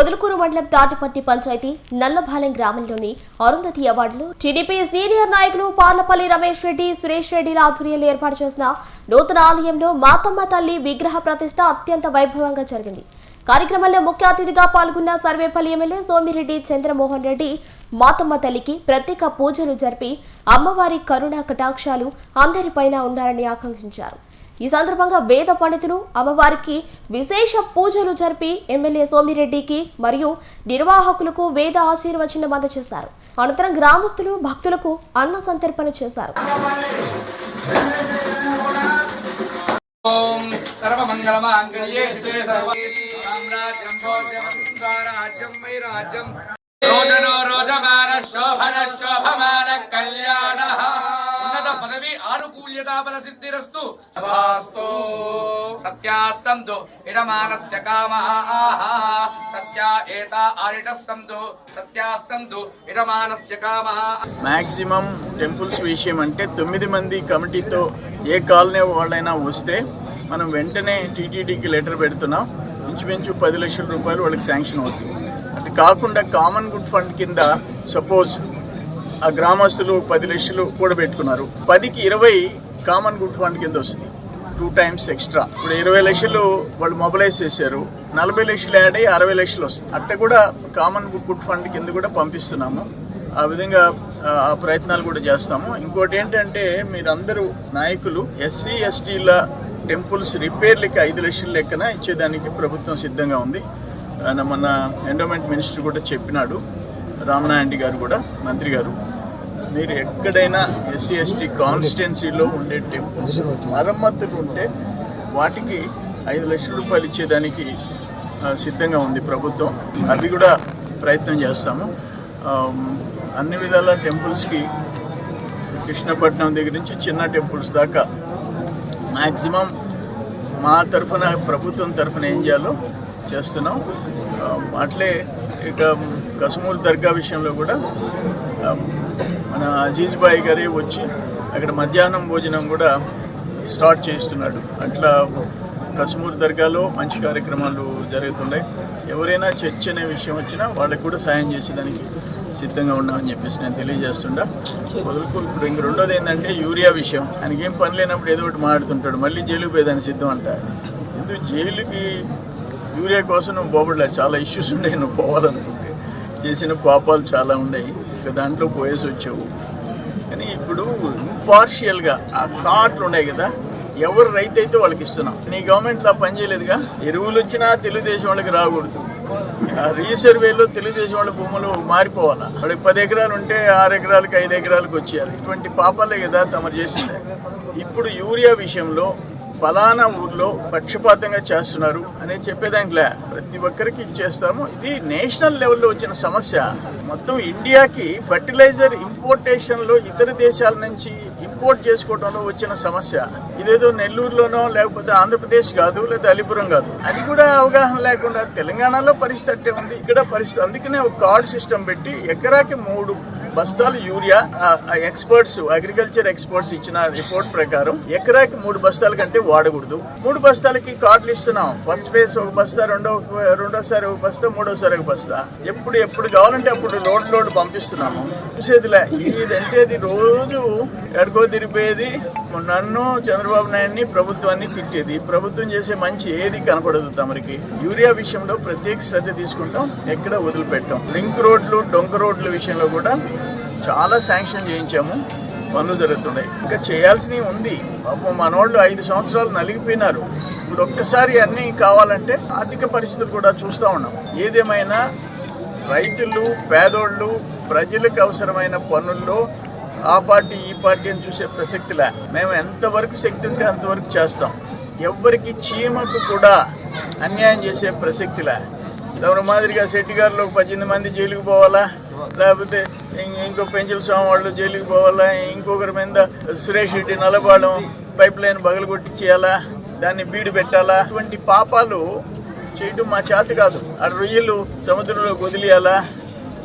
పొదలకూరు మండలం తాటిపట్టి పంచాయతీ నల్లభాలెం గ్రామంలోని అరుంధతి అవార్డులు టీడీపీ సీనియర్ నాయకులు పార్లపల్లి రమేష్ రెడ్డి సురేష్ రెడ్డిల ఆధ్వర్యంలో ఏర్పాటు చేసిన నూతన ఆలయంలో మాతమ్మ తల్లి విగ్రహ ప్రతిష్ట అత్యంత వైభవంగా జరిగింది. కార్యక్రమంలో ముఖ్య అతిథిగా పాల్గొన్న సర్వేపల్లి ఎమ్మెల్యే సోమిరెడ్డి చంద్రమోహన్ రెడ్డి మాతమ్మ తల్లికి ప్రత్యేక పూజలు జరిపి అమ్మవారి కరుణ కటాక్షాలు అందరిపైన ఉండాలని ఆకాంక్షించారు. ఈ సందర్భంగా వేద పండితులు అమ్మవారికి విశేష పూజలు జరిపి ఎమ్మెల్యే సోమిరెడ్డికి మరియు నిర్వాహకులకు వేద ఆశీర్వచనం అందజేశారు. అనంతరం గ్రామస్తులు భక్తులకు అన్న సంతర్పణ చేశారు. ఓం సర్వమంగళమాంగళ్యే శ్రీ సర్వ ఆనుకూల్యతా బల సిద్ధిరస్తు సభాస్తు సత్యాసంతు ఇడమానస్య కామాః సత్యా ఏత ఆరిట సంతు సత్యాసంతు ఇడమానస్య కామాః మాక్సిమం టెంపుల్స్ విషయం అంటే తొమ్మిది మంది కమిటీతో ఏ కాలనీ వాళ్ళైనా వస్తే మనం వెంటనే టీటీడీకి లెటర్ పెడుతున్నాం. ఇంచుమించు పది లక్షల రూపాయలు వాళ్ళకి శాంక్షన్ అవుతుంది. అటు కాకుండా కామన్ గుడ్ ఫండ్ కింద సపోజ్ ఆ గ్రామస్తులు పది లక్షలు కూడా పెట్టుకున్నారు పదికి ఇరవై కామన్ గుడ్ ఫండ్ కింద వస్తుంది. Two times extra. ఇప్పుడు ఇరవై లక్షలు వాళ్ళు మొబిలైజ్ చేశారు. నలభై లక్షలు యాడ్ అయ్యి అరవై లక్షలు వస్తుంది. అట్ట కూడా కామన్ గుడ్ ఫండ్ కింద కూడా పంపిస్తున్నాము. ఆ విధంగా ఆ, ప్రయత్నాలు కూడా చేస్తాము. ఇంకోటి ఏంటంటే మీరందరూ నాయకులు ఎస్సీ ఎస్టీల టెంపుల్స్ రిపేర్లకి ఐదు లక్షల లెక్కన ఇచ్చేదానికి ప్రభుత్వం సిద్ధంగా ఉంది. మన ఎండోమెంట్ మినిస్టర్ కూడా చెప్పినాడు. రామనాయండి గారు కూడా మంత్రి గారు. మీరు ఎక్కడైనా ఎస్సీ ఎస్టీ కాన్స్టిట్యున్సీలో ఉండే టెంపుల్స్ మరమ్మతులు ఉంటే వాటికి ఐదు లక్షల రూపాయలు ఇచ్చేదానికి సిద్ధంగా ఉంది ప్రభుత్వం. అవి కూడా ప్రయత్నం చేస్తాము. అన్ని విధాల టెంపుల్స్కి కృష్ణపట్నం దగ్గర నుంచి చిన్న టెంపుల్స్ దాకా మ్యాక్సిమం మా తరఫున ప్రభుత్వం తరఫున ఏం చేయాలో చేస్తున్నాం. అట్లే ఇక కసుమూరు దర్గా విషయంలో కూడా అజీజ్ బాయ్ గారే వచ్చి అక్కడ మధ్యాహ్నం భోజనం కూడా స్టార్ట్ చేస్తున్నాడు అట్లా కసుమూరు దర్గాలో మంచి కార్యక్రమాలు జరుగుతున్నాయి. ఎవరైనా చర్చ అనే విషయం వచ్చినా వాళ్ళకి కూడా సాయం చేసేదానికి సిద్ధంగా ఉన్నామని చెప్పేసి నేను తెలియజేస్తుండా. వదులుకు ఇప్పుడు ఇంక రెండోది ఏంటంటే యూరియా విషయం. ఆయనకి ఏం పని లేనప్పుడు ఏదో ఒకటి మాట్లాడుతుంటాడు. మళ్ళీ జైలుకి పోయేదాన్ని సిద్ధం అంట. ఎందుకు జైలుకి యూరియా కోసం నువ్వు పోబడలేదు. చాలా ఇష్యూస్ ఉన్నాయి నువ్వు పోవాలనుకుంటే. చేసిన పాపాలు చాలా ఉన్నాయి. దాంట్లో పోయేసి వచ్చావు. కానీ ఇప్పుడు ఇంపార్షియల్గా ఆ కార్డులు ఉన్నాయి కదా ఎవరు రైతు అయితే వాళ్ళకి ఇస్తున్నాం. నీ గవర్నమెంట్లో పని చేయలేదుగా? ఎరువులు వచ్చినా తెలుగుదేశం వాళ్ళకి రాకూడదు. ఆ రీసర్వేలో తెలుగుదేశం వాళ్ళ భూములు మారిపోవాలా? వాళ్ళకి పది ఎకరాలు ఉంటే ఆరు ఎకరాలకు ఐదు ఎకరాలకు వచ్చేయాలి. ఇటువంటి పాపాలే కదా తమరు చేసింది. ఇప్పుడు యూరియా విషయంలో ఫలానా ఊర్లో పక్షపాతంగా చేస్తున్నారు అనేది చెప్పేదాంట్లో. ప్రతి ఒక్కరికి ఇచ్చేస్తాము ఇది నేషనల్ లెవెల్లో వచ్చిన సమస్య. మొత్తం ఇండియాకి ఫర్టిలైజర్ ఇంపోర్టేషన్లో ఇతర దేశాల నుంచి ఇంపోర్ట్ చేసుకోవడంలో వచ్చిన సమస్య. ఇదేదో నెల్లూరులోనో లేకపోతే ఆంధ్రప్రదేశ్ కాదు లేదా అలిపురం కాదు. అది కూడా అవగాహన లేకుండా తెలంగాణలో పరిస్థితి అట్టే ఉంది. ఇక్కడ పరిస్థితి అందుకనే ఒక కార్డ్ సిస్టమ్ పెట్టి ఎకరాకి మూడు బస్తాలు యూరియా ఎక్స్పర్ట్స్ అగ్రికల్చర్ ఎక్స్పర్ట్స్ ఇచ్చిన రిపోర్ట్ ప్రకారం ఎకరాకి మూడు బస్తాల కంటే వాడకూడదు. మూడు బస్తాలకి కార్డులు ఇస్తున్నాం. ఫస్ట్ ఫేజ్ ఒక బస్తా రెండో రెండోసారి ఒక బస్తా మూడోసారి ఒక బస్తా. ఎప్పుడు ఎప్పుడు కావాలంటే అప్పుడు లోడ్ లోడ్ పంపిస్తున్నాము. చూసేదిలే ఇదంటే ఇది రోజు ఎడుకో తిరిపేది నన్ను చంద్రబాబు నాయుడిని ప్రభుత్వాన్ని తిట్టేది. ప్రభుత్వం చేసే మంచి ఏది కనపడదు తమరికి. యూరియా విషయంలో ప్రత్యేక శ్రద్ధ తీసుకుంటాం ఎక్కడ వదిలిపెట్టాం. లింక్ రోడ్లు డొంక రోడ్ల విషయంలో కూడా చాలా శాంక్షన్ చేయించాము. పనులు జరుగుతున్నాయి. ఇంకా చేయాల్సినవి ఉంది. పాపం మనోళ్ళు ఐదు సంవత్సరాలు నలిగిపోయినారు. ఇప్పుడు ఒక్కసారి అన్నీ కావాలంటే ఆర్థిక పరిస్థితులు కూడా చూస్తూ ఉన్నాం. ఏదేమైనా రైతులు పేదోళ్ళు ప్రజలకు అవసరమైన పనుల్లో ఆ పార్టీ ఈ పార్టీ అని చూసే ప్రసక్తిలా మేము ఎంతవరకు శక్తి ఉంటే అంతవరకు చేస్తాం. ఎవ్వరికి చీమకు కూడా అన్యాయం చేసే ప్రసక్తిలా. దాని మాదిరిగా శెట్టి గారిలో పద్దెనిమిది మంది జైలుకి పోవాలా? లేకపోతే ఇంకో పెంచుల స్వామి వాళ్ళు జైలుకి పోవాలా? ఇంకొకరి మీద సురేష్ రెడ్డి నలబాడం పైప్ లైన్ బగలగొట్టించేయాలా దాన్ని బీడు పెట్టాలా? ఇటువంటి పాపాలు చేయటం మా చేత కాదు. ఆ రొయ్యలు సముద్రంలో వదిలేయాలా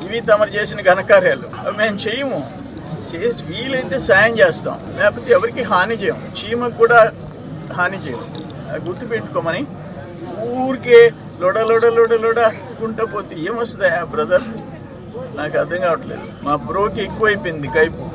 ఇవి తమరు చేసిన ఘనకార్యాలు. మేము చేయము. చేసి వీలైతే సాయం చేస్తాం. లేకపోతే ఎవరికి హాని చేయం. చీమకు కూడా హాని చేయం. అది గుర్తుపెట్టుకోమని ఊరికే లొడ లొడ లొడ లొడ కుంటా పోతే ఏమొస్తుందా బ్రదర్ నాకు అర్థం కావట్లేదు. మా బ్రోకి ఎక్కువైపోయింది కైపు.